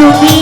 তুমি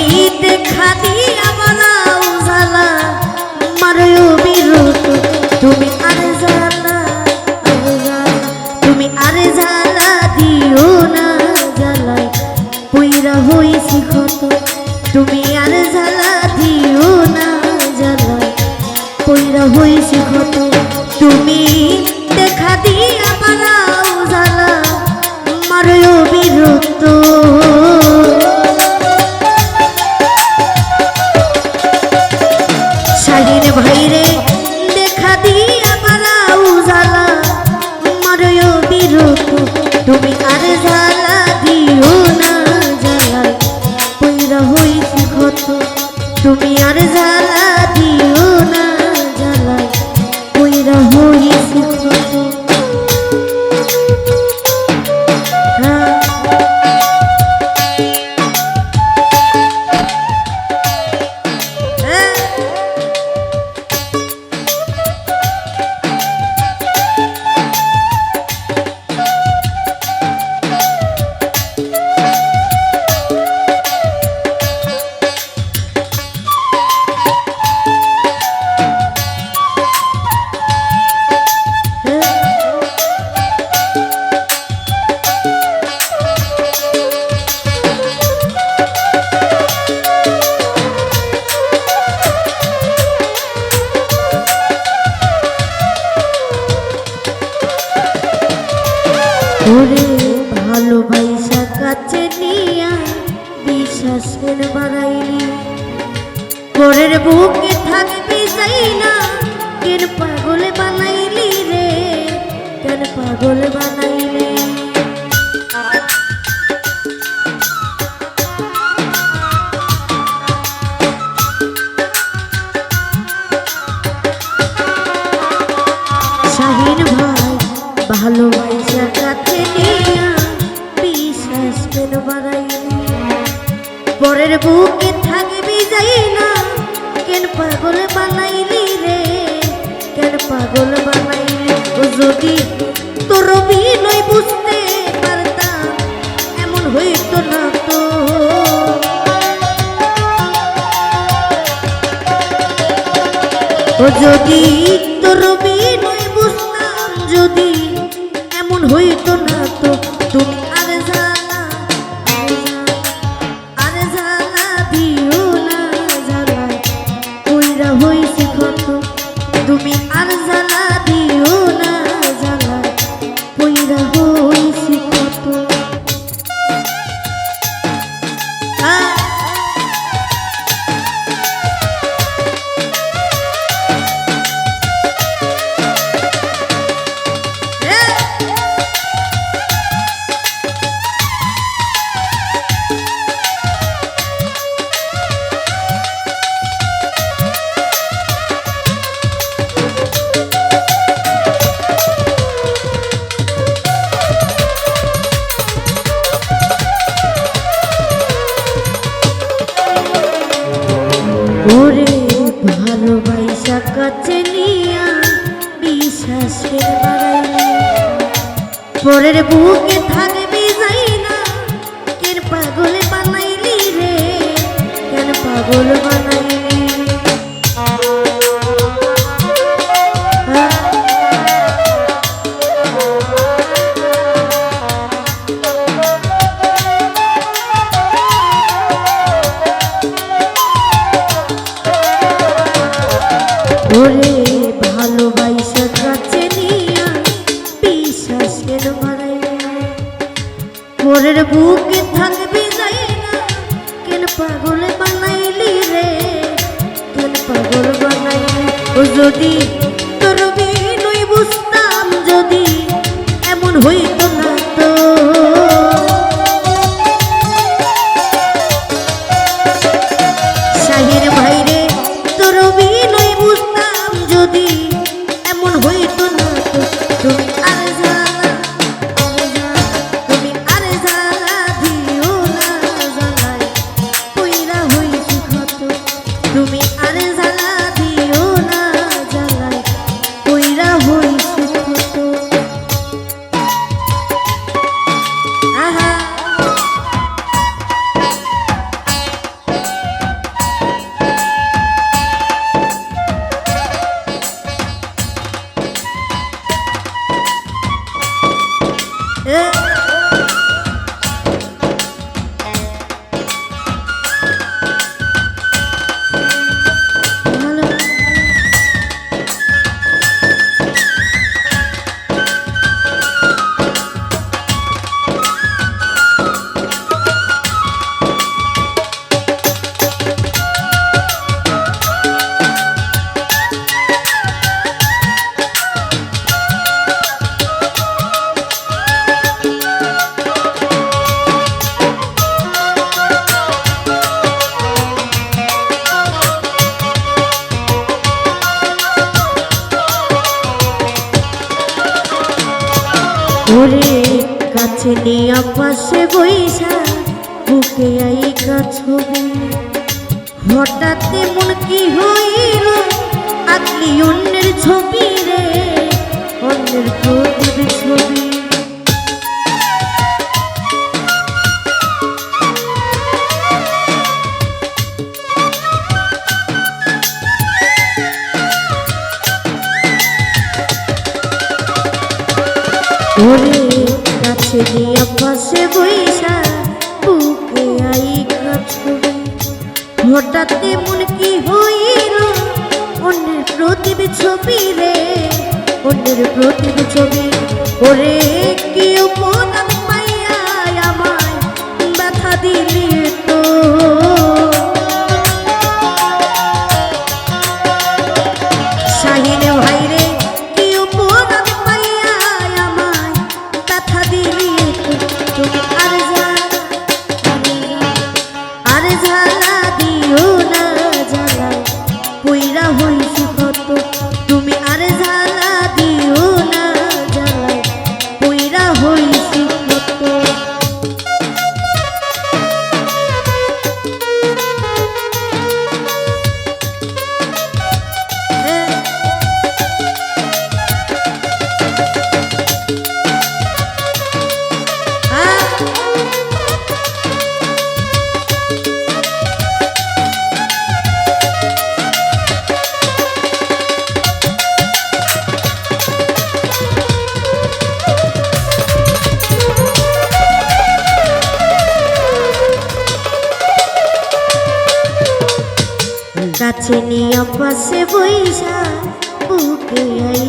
কেন বানাইলি পরের বুকে থাকবি যাই না কেন পাগল বানাইলি রে কেন পাগল বানাই তোর বুকে থাকবি যাই না। কেন পাগল বানাইলি রে? কেন পাগল বানাইলি যদি তোর বিনয় বুঝতে পারতাম, এমন হইতো না তো। যদি তোর বিনয় পাগল মানে। ভালোবাসা কাছে মোরের বুকে থাক যদি তোর বিনয় বুঝতাম যদি এমন হইতো কাছে নিয়ে পাশে বৈশা, বুকে আইকা ছবি হঠাৎ মন কি হইল আতলি অন্যের ছবি রে, অন্যের ছবি। পাশে বৈশা বুকে আই ছবি হঠাৎ মন কি হইল? অন্যের প্রতিব ছবি রে, অন্যের প্রতিব ছবি। ওরে কি কাছে নিয়ে পাশে বইসা বুকে আই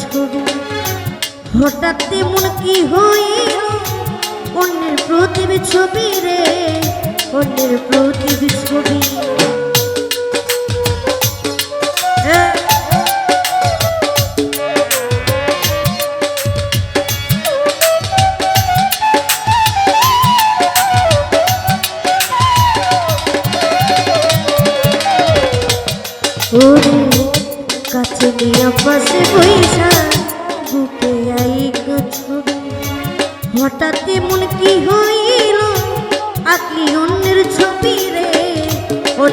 ছবি হঠাৎ মন কি হইল? অন্যের প্রতিব ছবি রে, অন্যের প্রতিব ছবি। কাছে নিয়ে পাশে বইসা, বুকে আই ছবি। হঠাৎ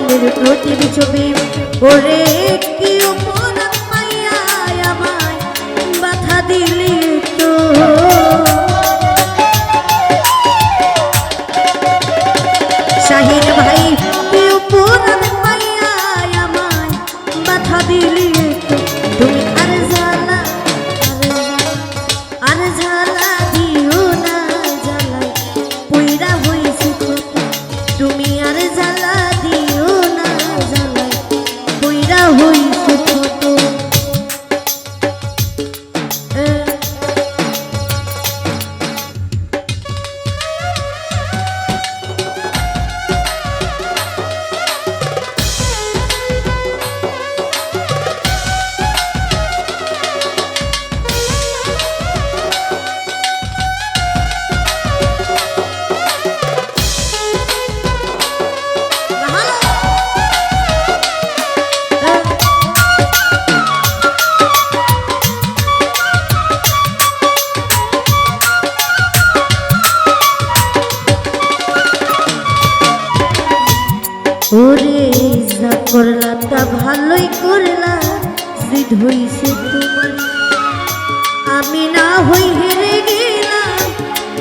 অন্যের প্রতিব ছবি ওরে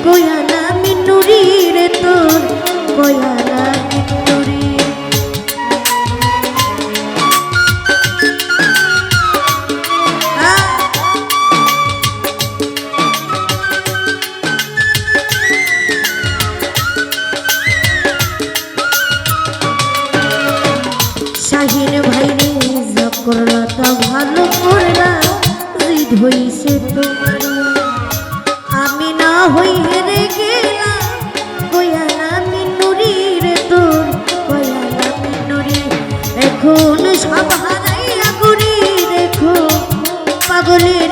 কয়া না মিনুরি রে তোর কয়া না শাহিন ভাই রে করলা তা ভালো করলা তোমার হইরে গেলা কয়ালা মিনুরি রে তোর কয়ালা মিনুরি এখন সব হারাইয়া ঘুরি। দেখো পাগলের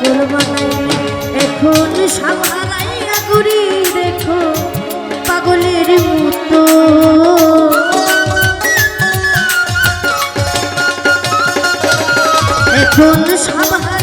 পাগল এখন সাভারাইয়া দেখো পাগলের মতো। এখন সাভার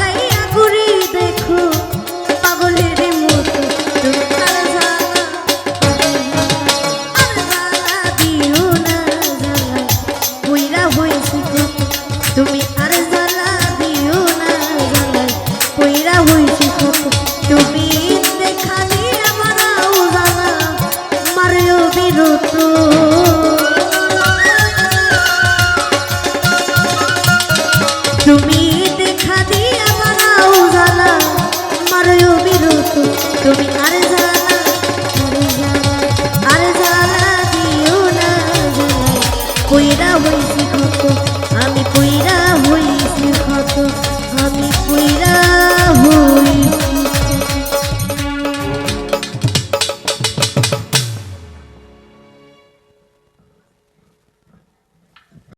Doing others out.